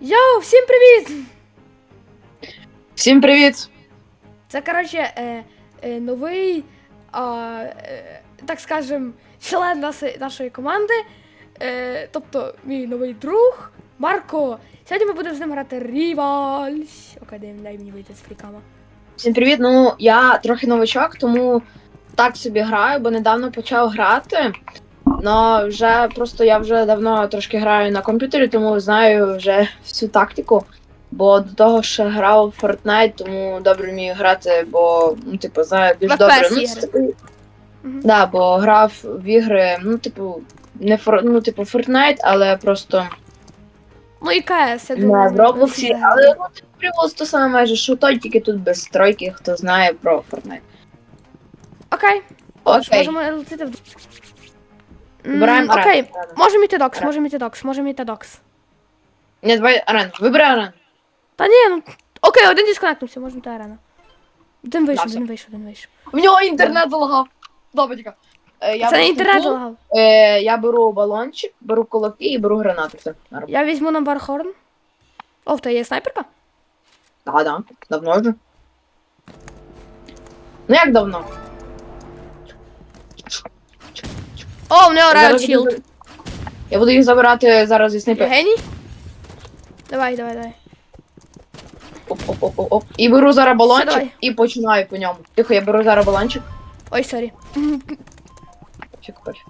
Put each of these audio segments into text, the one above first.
Йоу, всім привіт! Всім привіт! Це, коротше, е, е, новий, а, е, так скажем, член нашої, нашої команди. Е, тобто мій новий друг Марко. Сьогодні ми будемо з ним грати Rivals. Окей, дай, дай мені вийти з фрікама. Всім привіт! Ну, я трохи новачок, тому так собі граю, бо недавно почав грати. Но вже просто я вже давно трошки граю на комп'ютері, тому знаю вже всю тактику. Бо до того ще грав в Fortnite, тому добре вмію грати, бо ну, типу, знаю В добре. Ну, це, типу, да, бо грав в ігри, ну, типу, не фор, ну, типу, Fortnite, але просто Ну і КС, я не думаю. в Роблоксі, але ну, Привоз то саме майже, що той, тільки тут без стройки, хто знає про Fortnite. Окей. Окей. Можемо летіти в. М, Вибираємо Окей, арену. можемо йти докс, Арену. можемо йти докс, можемо йти докс. Ні, давай арену. Вибирай арену. Та ні, ну. Окей, один дисконектнувся, можемо йти арена. Один вийшов, все. один вийшов, один вийшов. В нього інтернет залагав. Добренько. Е, я Це не беру інтернет футбол, залагав. Е, я беру балончик, беру кулаки і беру гранати. Все, нормально. Я візьму на бархорн. О, в тебе є снайперка? Да, да. Давно вже. Ну як давно? О, в нього Riot Зараз буду- Я буду їх забирати зараз зі снайпи. геній? Давай, давай, давай. Оп, оп, оп, оп, оп. І беру зараз балончик давай. і починаю по ньому. Тихо, я беру зараз балончик. Ой, сорі. Пофіг, пофіг.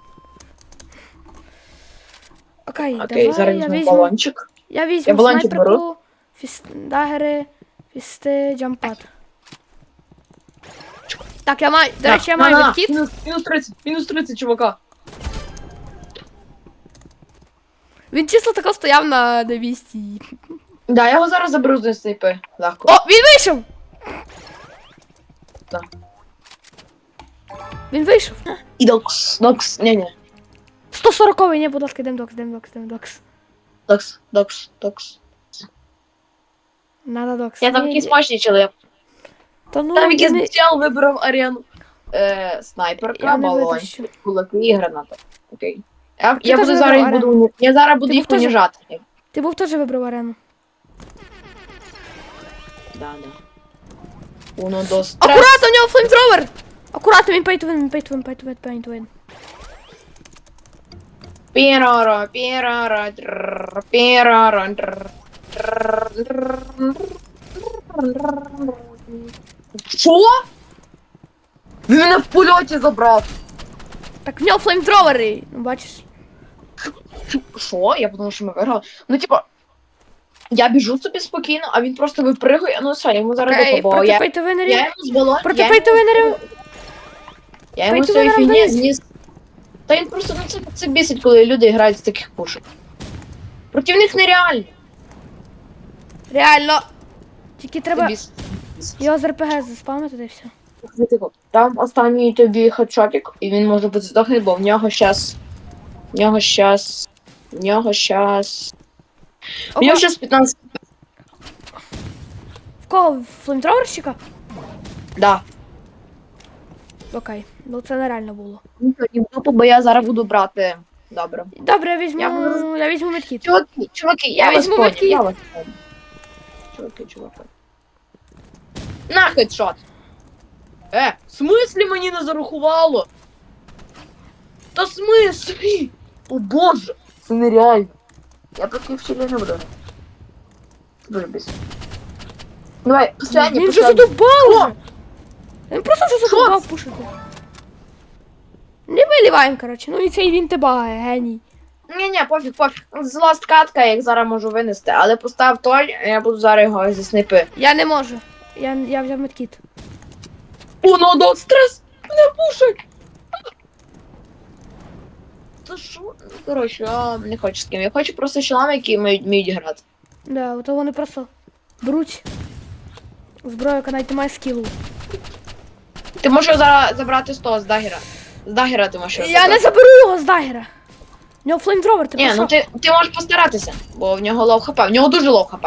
Окей, Окей, давай, зараз я візьму візьму. балончик. Я візьму Я баланчик снайперку, фіс... дагери, фісти, джампад. Так, я маю. До речі, я маю відкіт. Мінус, мінус 30, мінус 30, чувака. Він чисто тако стояв на 200. Да, я його зараз заберу з снайпи. Легко. О, він вийшов! Так. Він вийшов. І докс, докс, ні, ні. 140 ні, будь ласка, йдем докс, йдем докс, йдем докс. Докс, докс, докс. Надо докс. Я там Ні, якийсь ні. смачний чоловік. Та ну, Там я якийсь не, чел вибрав арену. Е, я снайперка, не витащу. кулаки і граната. Окей. Я, я теж буду зараз їх вибрав буду, я зараз буду Ти їх був теж- уніжати. Ти був теж вибрав арену. Да, да. Uno, dos, tres. Акуратно, у нього флеймтровер! Акуратно, він win, він to win, pay. Піроро, піроро, трррр, піроро, трррр, трррр, трррр. Що? Він мене в польоті забрав. Так в нього флеймтровери, ну бачиш. Що? Я подумав, що ми виграли. Ну, типа, я біжу собі спокійно, а він просто випригує. Ну все, я йому зараз Окей, допомогу. Я, я йому з балон... Проти я pay йому. Я йому winner фігні зніс. Та він просто, ну це, це бісить, коли люди грають з таких пушок. Проти них нереально. Реально. Тільки Це треба бісить. бісить. його з РПГ заспавнити, та й все. Типу, Там останній тобі хедшотик, і він може бути здохнути, бо в нього щас. В нього щас. В нього щас. В нього Ого, щас 15. в кого? Флеймтроверщика? Да. Окей, ну це нереально було. Ну, в дупу, бо я зараз буду брати. Добре. Добре, я візьму. Я Я, візьму медкіт. Чуваки, чуваки, я, Я візьму медкіт. я вас понял. Чуваки, чуваки. На хедшот. Е, в смислі мені не зарахувало? Та в смислі? О боже, це нереально. Я таки в чилі не буду. Дуже без. Давай, последній, Він вже задовбав Що? уже. Він просто вже Що пушити. Не виліваємо, коротше. Ну і цей він тебе геній. Ні, ні, пофіг, пофіг. Зла катка, як зараз можу винести, але постав той, я буду зараз його зі снайпи. Я не можу. Я, я взяв медкіт. Уно до стрес! Мене пушать! Та що? Ну, коротше, я не хочу з ким. Я хочу просто з чолами, які вміють, вміють грати. Да, ото вони просто беруть зброю, яка навіть не має скілу. Ти можеш зараз забрати з того, з дагера. З дагера ти можеш. його Я не забрати. заберу його з дагера. У нього флеймдровер, ти Ні, ну ти, ти можеш постаратися, бо в нього лоу хп. В нього дуже лоу хп.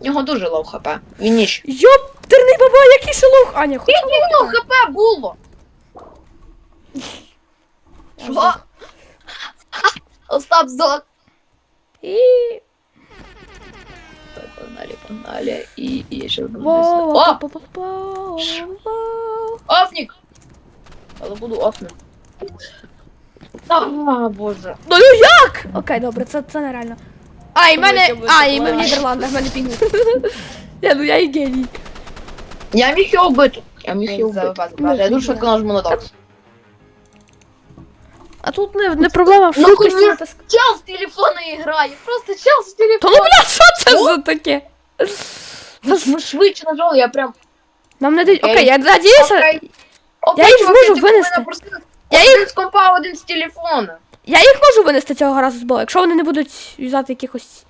В нього дуже лоу хп. Він ніч. Йоптерний баба, який шелух! Аня, хоч Лоу хп було! Що? Остап здох. І... Погнали, погнали. І, і я ще буду. О! Офнік! Але буду офним. А, боже. Ну як? Окей, добре, це, це нереально. А, і мене. А, і ми в Нідерландах, мене пінгвін. Я, ну я і геній. Я міг його вбити. Я міг його вбити. Ну, Я дуже швидко нажму на докс. А тут не, не проблема в Ну, швидкості конечно. натиск. Чел з телефона грає. Просто чел з Та телефона. ну бля, що це за таке? Ми ж- Ми швидше нажали, я прям... Нам не дають. Окей. Окей, я надіюся. Окей. Я їх чуваки, зможу ти винести. Я їх- Один з компа, один з телефона. Я їх можу винести цього разу з болу, якщо вони не будуть юзати якихось.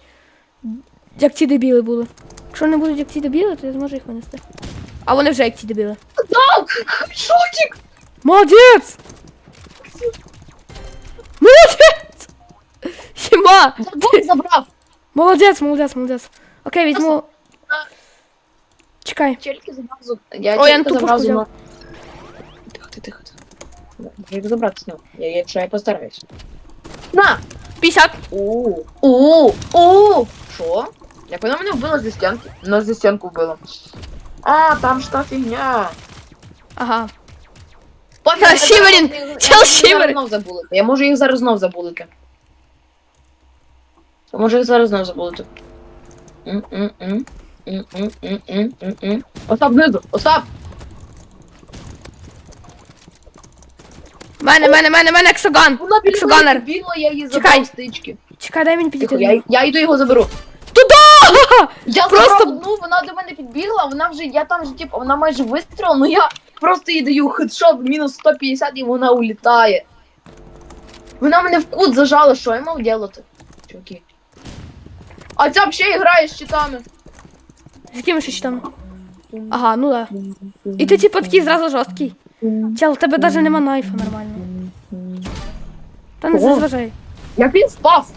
Як ці дебіли були. Якщо вони будуть як ці дебіли, то я зможу їх винести. А вони вже як ці дебіли. Так, шутик. Молодець! Молодець! Хіма! Забув, забрав. Молодець, молодець, молодець. Окей, візьму. Чекай. Тільки забрав зуб. Я Ой, я тільки на ту забрав пушку зуб. Тихо, тихо, тихо. Я їх забрати з нього. Я, якщо я постараюсь. На! 50. У, у, у. Що? Як вона мене вбила зі стінки? Нас зі стінку вбила. А, там ж та фігня. Ага. Пофіг, я зараз- я Чел можу їх знов забулити. Я можу їх зараз знов забулити. Я можу їх зараз знов забулити. М-м-м. Остап знизу! Остап! Мене, мене, мене, мене ексоган. Вона біля Ексоганер. я її Чекай. забрав стички. Чекай, дай мені Тихо, підійти. я, я йду його заберу. Туда! Я Просто- забрав одну, вона до мене підбігла, вона вже, я там вже, типу, вона майже вистріла, ну я просто їй даю хедшот мінус 150 і вона улітає. Вона мене в кут зажала, що я мав делати? Чуваки. А ця взагалі грає з щитами. З якими ще щитами? Ага, ну да. І ти типу такий зразу жорсткий. Чел, у тебе навіть нема найфа нормально. Та не зазважай. Як він спав?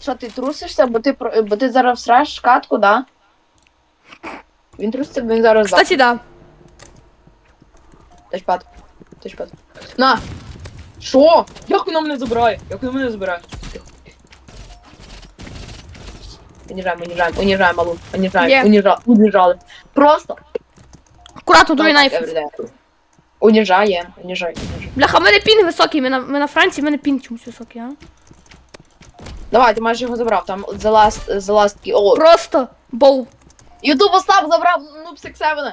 Що, ти трусишся, бо ти, бо ти зараз всраш катку, да? Він труситься, він зараз. Кстати, да. Тачпад. Тачпад. На! Що? Як воно мене забирає? Як воно мене забирає? Унижаем, унижаем, унижаем, малу. Унижаем, унижа, унижали. Просто. Акуратно, другий Так, найф. Унижаем, унижай. Бляха, в мене пінг високий, ми на, ми на Франції, в мене пінг чомусь високий, а? Давай, ти майже його забрав, там the last, the last key. О, Просто боу. Ютуб Остап забрав Noob 67.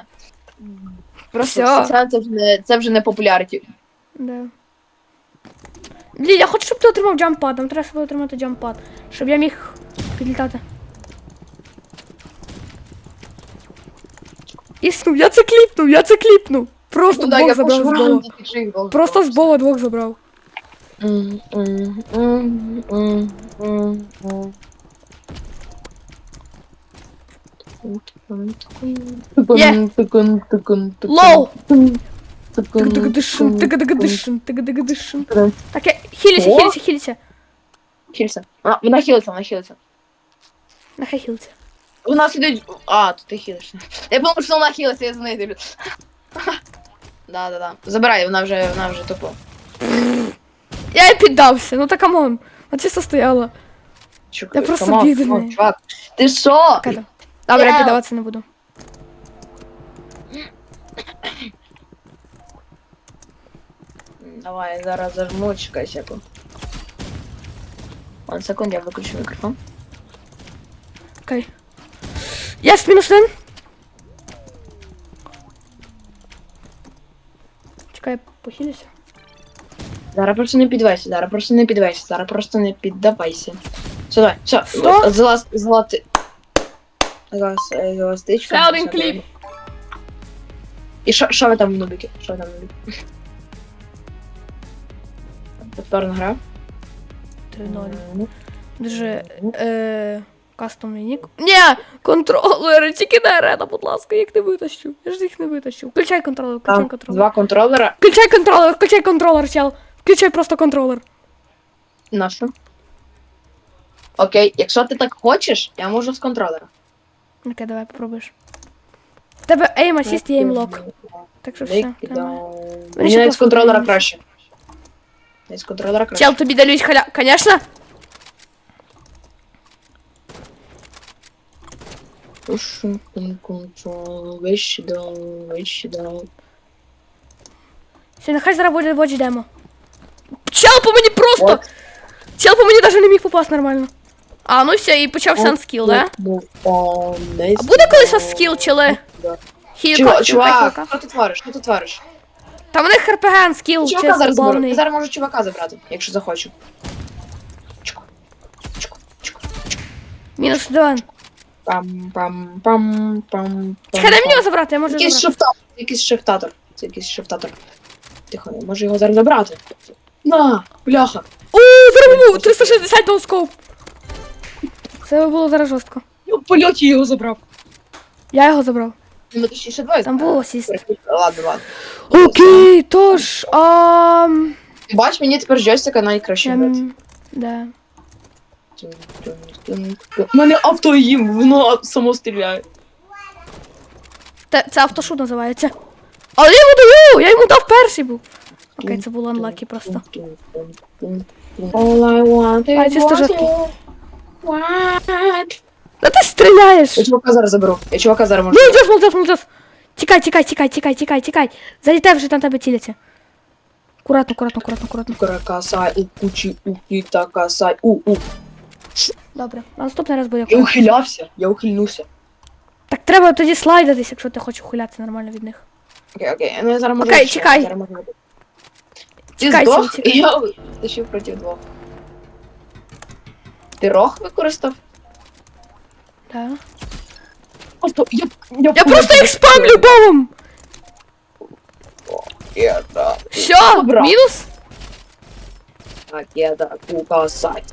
Просто Всьо. 67 це вже не, це вже не популяріті. Да. Блін, я хочу, щоб ти отримав джампад, нам треба отримати джампад, щоб я міг підлітати. Існув, я це кліпнув, я це кліпнув. Просто Ну, двох я забрав з должен Просто з бола двох забрав. М, м, м, м, м. Є. Тикун, тикун, тикун, Лоу! тикун, тикун, Тига-дига-дишин, тикун, тига-дига-дишин, тига-дига-дишин. тикун. Так, я... хіліся, О! хіліся, хіліся. Хілься. А, Вона хилиться, вона хилиться. Нехай хілиться. Вона сидить. А, тут ти хилишся. Я думав, що вона хилиться, я за нею дивлюсь. Да, да, да. Забирай, вона вже, вона вже тупо. Я й піддався, ну та камон. Оце стояла. Чук, Я просто камон, біду камон, нею. Чувак, ти що? Добре, я Я- піддаватися не буду. Давай, я зараз зажму, чекай секунду. Один секунд, я виключу мікрофон. Окей. Єс, мінус один. Чекай, я похилюся. Зараз просто не піддавайся, зараз просто не піддавайся, зараз просто не піддавайся. Все, давай, все, Що? злаз, злати. Зараз, Е, зеластичка. Ще один кліп. І що, ви там, нубики? Що ви там, нубики? Повторна гра. 3-0. Дуже е, кастомний нік. Ні, контролери, тільки не арена, будь ласка, їх не витащу. Я ж їх не витащу. Включай контролер, включай Там контролер. два контролера. Включай контролер, включай контролер, чел. Включай просто контролер. Нашу. Окей, якщо ти так хочеш, я можу з контролера. Окей, давай попробуєш. В тебе aim assist і aim lock. Так що все. Лейки, да. тримай. Мені ще навіть з просто контролера подивимось. краще. Навіть з контролера краще. Чел, тобі далюсь халя. Конечно. Push control, вище down, вище down. Все, нехай зараз буде watch демо. Чел по мені просто! От. Чел по мені навіть не міг попасти нормально. А, ну все, і почався анскіл, да? А буде колись анскіл, чели? Хілка, Чувак, що ти твориш? Що ти твориш? Та в них РПГ анскіл, Чувака зараз заберу. Я зараз можу чувака забрати, якщо захочу. Мінус один. Пам, пам, пам, пам. Чекай, дай мені його забрати, я можу Якийсь забрати. шифтатор, якийсь шифтатор. Це якийсь шифтатор. Тихо, я можу його зараз забрати. На, бляха. О, зараз мені 360 ноускоп. Це було зараз жорстко. Я в польоті його забрав. Я його забрав. Ну, точніше, двоє. Там був асіст. Ладно, ладно. Окей, тож, ам... Бач, мені тепер джойстика найкраще грати. ем, Да. У мене авто їм, воно само стріляє. Те- Це автошут називається. Але я йому даю! Я йому дав перший був. Окей, це було анлакі просто. All I want А, is чисто жорсткий. Want. Та ти стріляєш! Я чувака зараз заберу. Я чувака зараз можу. Молодець, молодець, молодець! Тікай, тікай, тікай, тікай, тікай, тікай! Залітай вже там тебе ціляться. Акуратно, акуратно, акуратно, акуратно. Каракасай, у кучі, у кіта, касай, у, у. Добре, на наступний раз буде Я акуратно. ухилявся, я ухильнувся. Так треба тоді слайдатись, якщо ти хочеш ухилятися нормально від них. Окей, окей, ну я зараз можу. Окей, ще, чекай. зараз можу. Ти Чекай, здох, чекай. і я тащив проти двох. Ти рог використав? Да. Просто я, я, Я просто їх спамлю бомбом! Я, да. Все, Добре. мінус? Так, я да, кукасай.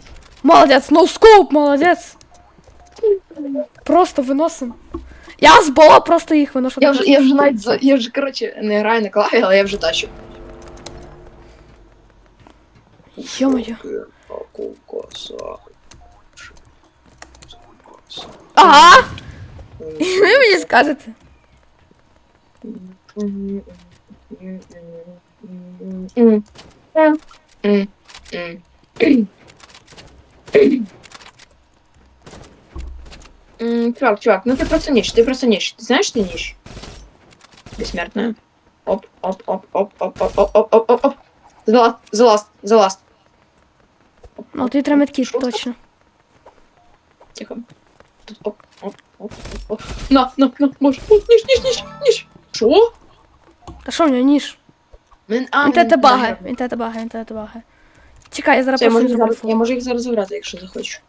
Молодець, ноускоп, молодець. Просто виносим. Я з бола просто їх виношу. Я вже, я вже навіть, за- я вже, коротше, не граю на клаві, але я вже тащу. Йо-моє. Кукасай. Ага! І ви мені скажете. М, Чувак, чувак, ну ты просто нищ, ты просто нищ. Ты знаешь, что ты нищ? Бессмертная. Оп, оп, оп, оп, оп, оп, оп, оп, оп, оп, оп. The last, the last, the last. Оп, Ну, оп, ти треба медкіт, Що? точно. Тихо. На, на, на, можешь. О, Ніж, ніж, ніж, ніж. Що? Та що в нього ніж? Мен, а, Він те мен- багає, він те багає, він те багає. Чекай, я зараз Це я можу, зараз, я можу їх зараз забрати, якщо захочу.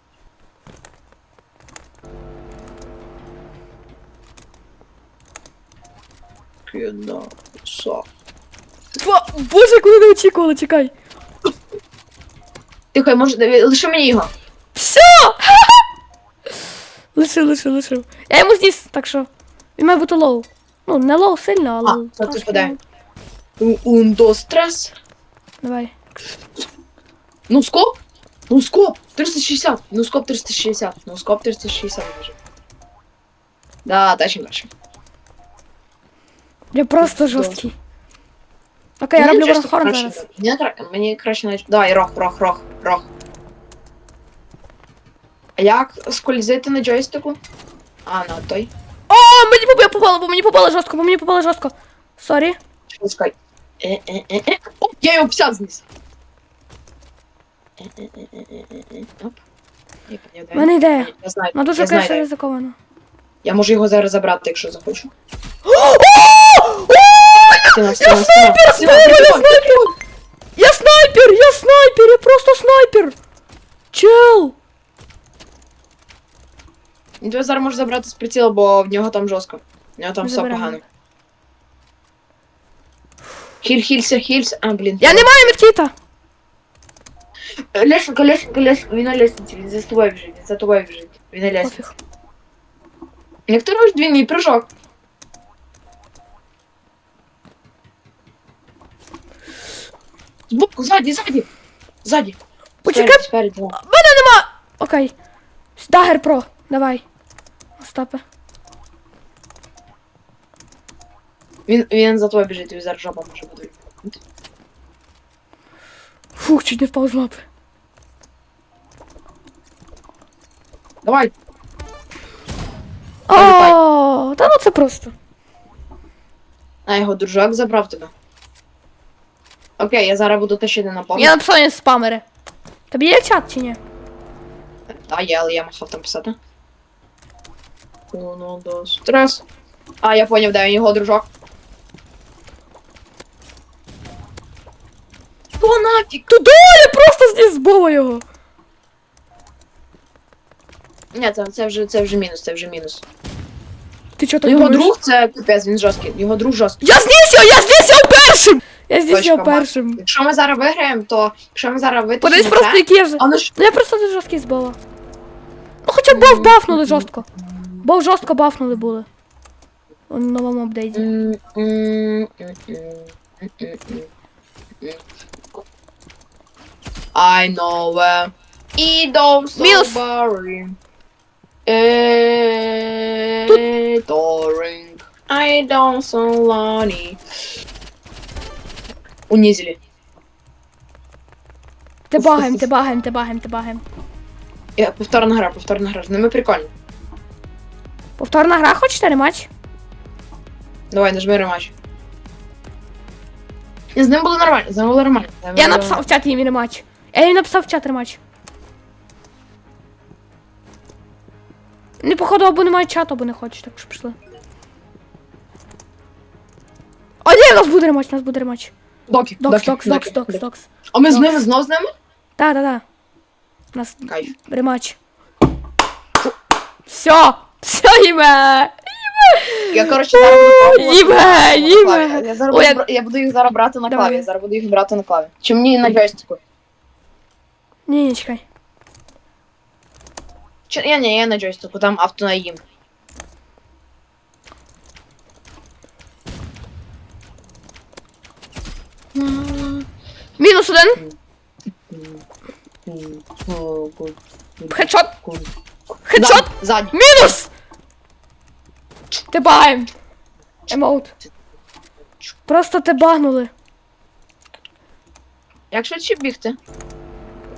Кіда, са. Боже, куди не очікували, чекай. Тихо, я можу, лише мені його. Все! Лишив, лишив, лишив. Я йому зніс, так що. Він має бути лоу. Ну, не лоу сильно, але. А, ти лоу. Ундо стрес. Давай. Ну скоп. Ну скоп. 360. Ну скоп 360. Ну скоп 360 може. Да, тащим дальше. Я просто жорсткий. Окей, я роблю краще- зараз. Мені, краще навіть. Да, і рог, рог, рог, рог. А як скользити на джойстику? А, на той. О, мені попало, попало, бо мені попало жорстко, бо мені попало жорстко. Сорі. Чекай. Е-е-е-е. Оп, я його 50 зніс. Оп. Я мене ідея. Я знаю, Ну дуже я знаю, конечно де. ризиковано. Я можу його зараз забрати, якщо захочу. Стіна, стіна, стіна. снайпер, Стіна, я снайпер! Я снайпер, я снайпер, я просто снайпер! Чел! Він тебе зараз може забрати з приціла, бо в нього там жорстко. В нього там все погано. Хіль, хілься, хільс. А, блін. Я не маю медкіта! Лешенька, Лешенька, Лешенька, він на лестниці, він за тобою біжить, він за тобою біжить. Він на лестниці. Пофіг. Як ти робиш двійний прыжок? Збоку, ззаді, ззаді. Ззаді. Почекай. Спереді, нема! Окей. Дагер про, давай. Остапе. Він, він за тобою біжить, він зараз жопа може бути. Фух, чуть не впав з мапи. Давай. О, та ну це просто. А його дружок забрав тебе. Окей, я зараз буду тащити на Я поміч. написав не спамери. Тобі є чат чи ні? Та є, але я махав там писати. Uno, dos, tres. А, я поняв, де він його дружок. То нафіг! Туди я просто зніс з його. Ні, це, це, вже, це вже мінус, це вже мінус. Ти чого так Його думаєш? друг це капець, він жорсткий. Його друг жорсткий. Я зніс його, я зніс його першим! Я зніс Точка, його Макс. першим. Якщо ми зараз виграємо, то якщо ми зараз Подивись витащимо просто, це... який я ж. А ну ж... Ну я просто дуже жорсткий з Боба. Ну хоча Бов бафнули жорстко. Бов жорстко бафнули були. У новому апдейті. I know where don't so Мінус. boring. Boring. I don't so lonely. Унизили. Ти багаєм, ти багаєм, ти багаєм, ти багаєм. Я, повторна гра, повторна гра. З ними прикольно. Повторна гра, хочете рематч? Давай, нажми рематч. Ні, З ним було нормально, з ним було нормально. З ним Я було написав в чат їм рематч. Я їм написав в чат рематч. Не походу або немає чату, або не хочеш, так що пішли. О, ні, у нас буде рематч, у нас буде рематч. Доки, Докс, доки, докс, докс, доки, докс, доки. докс. А ми з ними знов з ними? Да, да, да. У нас Кайф. рематч. Все, все, їме. Я, коротше, зараз буду Їбе, їбе. клаві. Я, зараз буду, я- бра- я буду їх зараз брати на Давай. клаві. Я зараз буду їх брати на клаві. Чи мені на джойстику? Ні, ні, чекай. Чи, я ні, я на джойстику, там автонаїм. Мінус один. Хедшот. Хедшот. Ззаді. Мінус! Ти багаєм. Емоут. Просто ти багнули. Як швидше бігти?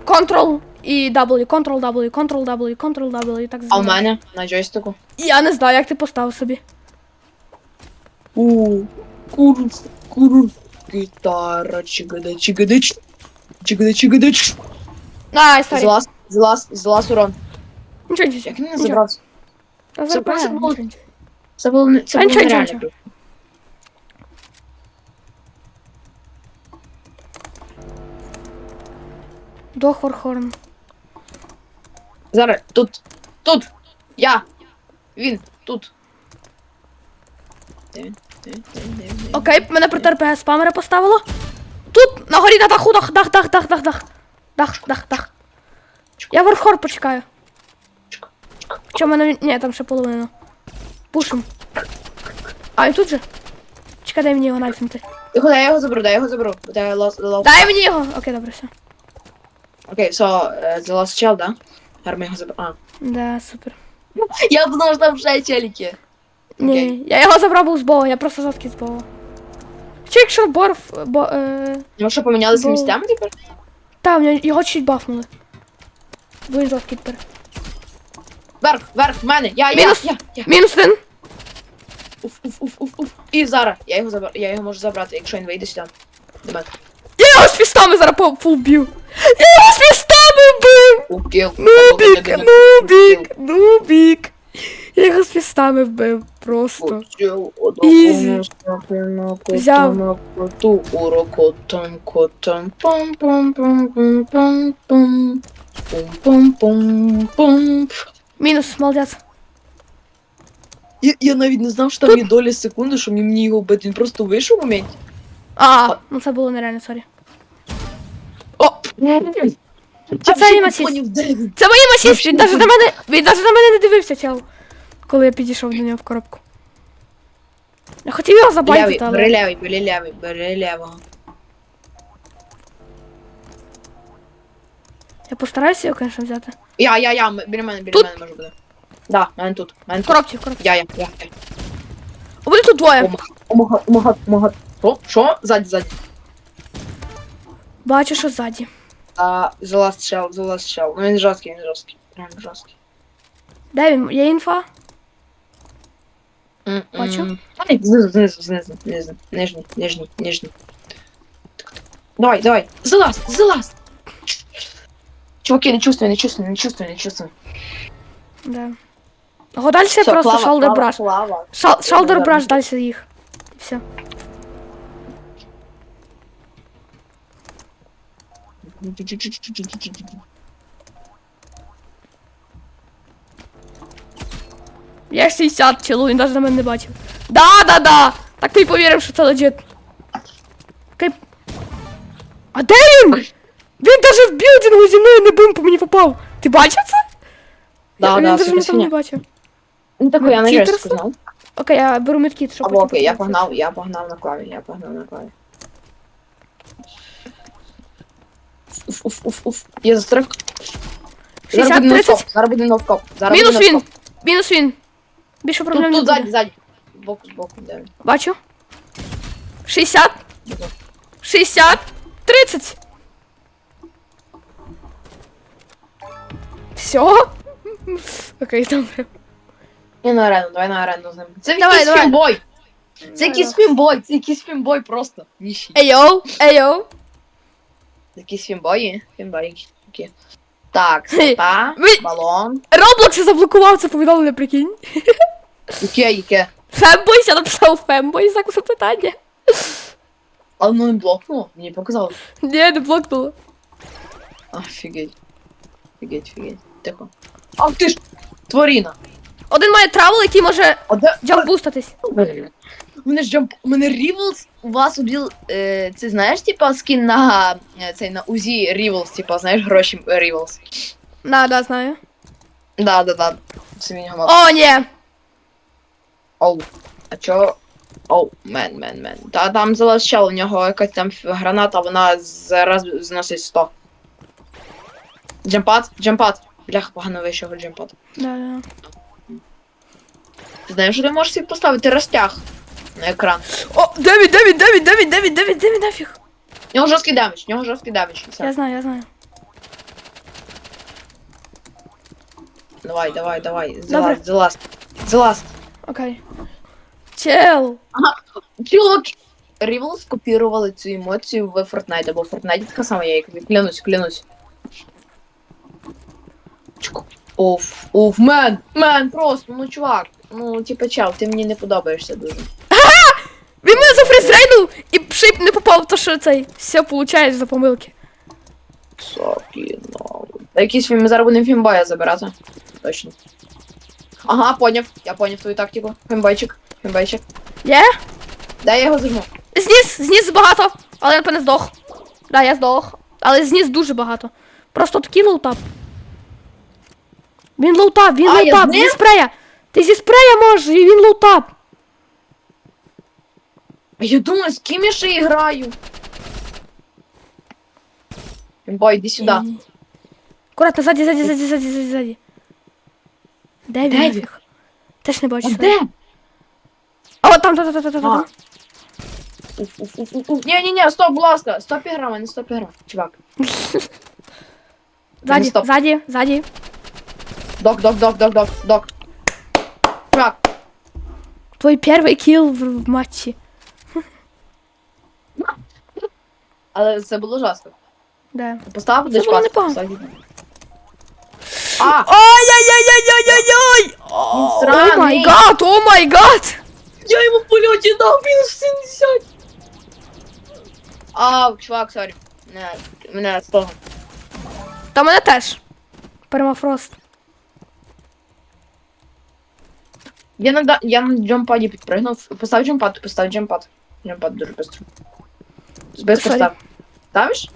Ctrl і W, Ctrl W, Ctrl W, Ctrl W і так А в зробив. мене на джойстику. Я не знаю, як ти поставив собі. У, кур, кур, гітара, чигада, чигадач, чигада, чигадач. Ай, сорі. Злаз, злаз, злаз урон. Нічого, нічого. Як не нічого. забрався? Це просто було-. Це було не, це А було нічого, нереально. нічого. Дохорхорн. Зараз, тут, тут, я, він, тут. Де він? Де він? Де він? Де він? Окей, мене проти РПГ спамера поставило. Тут, на горі на даху, дах, дах, дах, дах, дах, дах. Дах, дах, дах. Я верхор почекаю. Чекай, чекай. Що в мене. Ні, там ще половина. Пушим. А, і тут же. Чекай, дай мені його найфнути. Тихо, дай я його заберу, дай я його заберу. Дай лос, лос. Дай мені його! Окей, добре, все. Окей, so, е, the last chell, да? Зараз ми його заберу. А. Да, супер. Я що там ще челіки. Ні, Окей. я його забрав був з бога, я просто жорсткий з бога. Чи якщо борф. Бо, е, Ну що, помінялися Бо- місцями тепер? та, в нього- його чуть бафнули. Бо він жорсткий тепер. Вверх, вверх, в мене, я, я, Мінус. я, я. Мінус один. Уф, уф, уф, уф, уф. І зараз, я його заберу, я його можу забрати, якщо він вийде сюди. До мене. Я його з фістами зараз по фул б'ю. Я його з фістами вбив! Укіл. Нубік, нубік, нубік. Я його з фістами вбив. Просто. Ізі. Взяв. Ту Мінус, молодець. Я, я навіть не знав, що там є доля секунди, що мені його вбити. Він просто вийшов в моменті. А, ну це було нереально, сорі. О! А це і масіст. Це мої масісти, він навіть на мене, він навіть на мене не дивився, чел. Коли я підійшов до нього в коробку. Я хотів його забайтити, але... бери лявий, бери лявий, бери лявого. Я постараюся його, звісно, взяти. Я, я, я, біля мене, біля Тут? мене може бути. Да, мене тут, мене В тут. коробці, в коробці. Я, я, я. я. Буде тут двоє. Омага, омага, омага. Що? Що? Ззаді, ззаді. Бачу, що ззаді. А, the last shell, the last shell. Ну він жорсткий, він жорсткий. Реально жорсткий. Де він? Є інфа? М, Бачу. м. Ай, Знизу, знизу, знизу, знизу. Нижній, нижній, нижній. Давай, давай. Залазь, залазь. Чуваки, не чувствую, не чувствую, не чувствую, не чувствую. Да. Го далі Всё, просто плава, шалдер плава, браш. плава. Шал, шалдер Да. браш далі їх. І все. Я 60 чилу, він навіть на мене не бачив. Да, да, да! Так ти й повірив, що це легит. Окей. А де він? Він даже в білдингу зі мною не бум по мені попав. Ти бачив це? Да, він да, даже все мене там не бачив. Ну такой, я трясу? знал. Окей, я беру медкіт, щоб Або окей, я погнав, я погнав на клаві, я погнав на клаві. Уф, уф, уф, уф. Я застряг. Зараз буде 30. носкоп, зараз буде носкоп. Зараз Мінус буде він! носкоп. Мінус він! Більше проблем Тут, не тут, буде. ззаді, ззаді. Збоку, збоку, де він? Бачу. 60, 60, 30. Все? Окей, добре. Ні, на арену, давай на арену з ним. Це Давай, якийсь давай. фімбой. Це якийсь фімбой, це якийсь фімбой просто. Ніщий. Ейоу, ейоу. Якісь фімбої, фімбої. Такі. Так, та, ви- балон. Роблокс заблокував це повідомлення, прикинь. Яке, яке? Фембойс, я написав фембойс, знак запитання. А воно не блокнуло, мені показало. Ні, не блокнуло. Офігеть. Офігеть, офігеть. Тихо. Ах ти ж! Тваріна! Один має травел, який може А де? джампбустатись. У мене ж джамп. У мене Rivals у вас убіл. Е, це знаєш, типа скін на е, цей на УЗІ Rivals, типа, знаєш, гроші Rivals. Да, да, знаю. Да, да, да. Це мені гамал. О, ні. Оу. А чо? Оу, мен, мен, мен. Та там залишав у нього якась там граната, вона зараз зносить 100. Джампад, джампад. Бляха, погано вийшов джампад. Да, да. Ти знаєш, що ти можеш собі поставити розтяг на екран. О, Девід, Девід, Девід, Девід, Девід, Девід, Девід, нафіг. В нього жорсткий демедж, в нього жорсткий. Все. Я знаю, я знаю. Давай, давай, давай. Добре. The last, the last. The last. Окей. Чел. Чувак, Rivals скопірували цю емоцію в Fortnite, бо в Fortnite така сама я клянусь, клянусь. Оф, оф, мен, мен, просто, ну чувак. Ну, типа, чел, ти мені не подобаєшся дуже. Він мене зафрізрейнув і пшип не попав, то що цей. Все получаєш за помилки. Сокіно. Та якийсь фільм, ми зараз будемо фімбоя забирати. Точно. Ага, поняв. Я поняв твою тактику. Фімбойчик, фімбойчик. Є? Дай я його зажму. Зніс, зніс багато, але я напевне здох. Да, я здох. Але зніс дуже багато. Просто такий лоутап. Він лоутап, він А, я зі спрея. Ти зі спрея можеш, і він лоутап. А я думаю, з ким я ще граю? Фімбой, іди сюди. Аккуратно, ззаді, ззаді, ззаді, ззаді, ззаді, ззаді. Де він? Де? Теж не бачу. А де? А, там, там, там, там, там, там. Уф, уф, уф, уф, уф. Ні, ні, ні, стоп, будь ласка. Стоп ігра, мене стоп ігра. Чувак. Ззаді, ззаді, ззаді. Док, док, док, док, док, док. Чувак, Твой перший кіл в, в матчі. але це було жорстко. Да. Постав Це дочку. було непогано. А, Ой-ой-ой-ой-ой-ой! Він О сраний. май гад, о май гад! я йому в польоті дав мінус 70. А, чувак, сорі. Не, мене з того. Та мене теж. Пермафрост. Я на, я на джампаді підпригнув. Постав джампад, постав джампад. Джампад дуже швидко. Без Сорі. постав. Ставиш?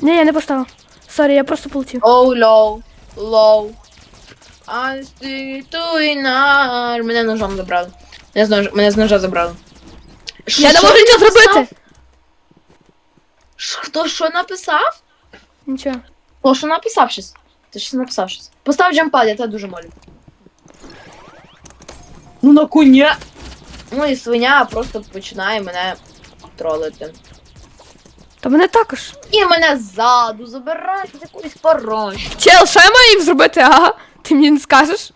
Ні, я не поставив. Сорі, я просто полетів. Оу, лоу, лоу. Антитуйнар. Мене ножом забрали. Мене з, нож... Мене з ножа забрали. Я не можу нічого зробити. Ш- Хто що написав? Нічого. Хто що написав щось? Ти щось написав щось. Постав джампад, я тебе дуже молю. Ну на коня. Ну і свиня просто починає мене тролити. Та мене також. І мене ззаду забирають з якоїсь порожі. Чел, що я маю їм зробити, ага? Ти мені не скажеш?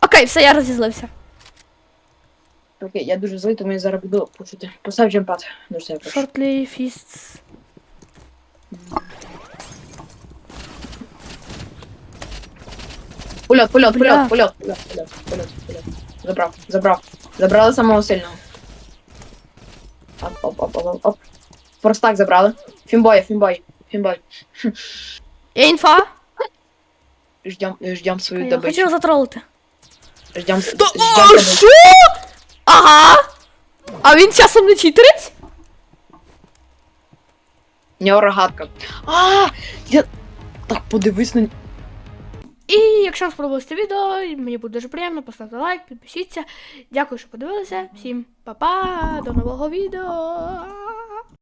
Окей, все, я розізлився. Окей, я дуже злий, тому я зараз буду пушити. Постав джемпад. Ну все, я прошу. Шортлі фіст. Польот, польот, Бля. польот, польот, польот, польот, польот, польот. Забрав, забрав. Забрали самого сильного. Оп, оп, оп, оп, оп. Форстак забрали. Фімбой, фімбой, фімбой. Є інфа? Ждем, ждем свою Я добичу. хотів затролити. Ждем, Та, ждем о, що? Ага. А він часом не читерить? У нього рогатка. А, я... Так, подивись на... І якщо вам сподобалось це відео, мені буде дуже приємно, поставте лайк, підпишіться. Дякую, що подивилися. Всім па-па, до нового відео.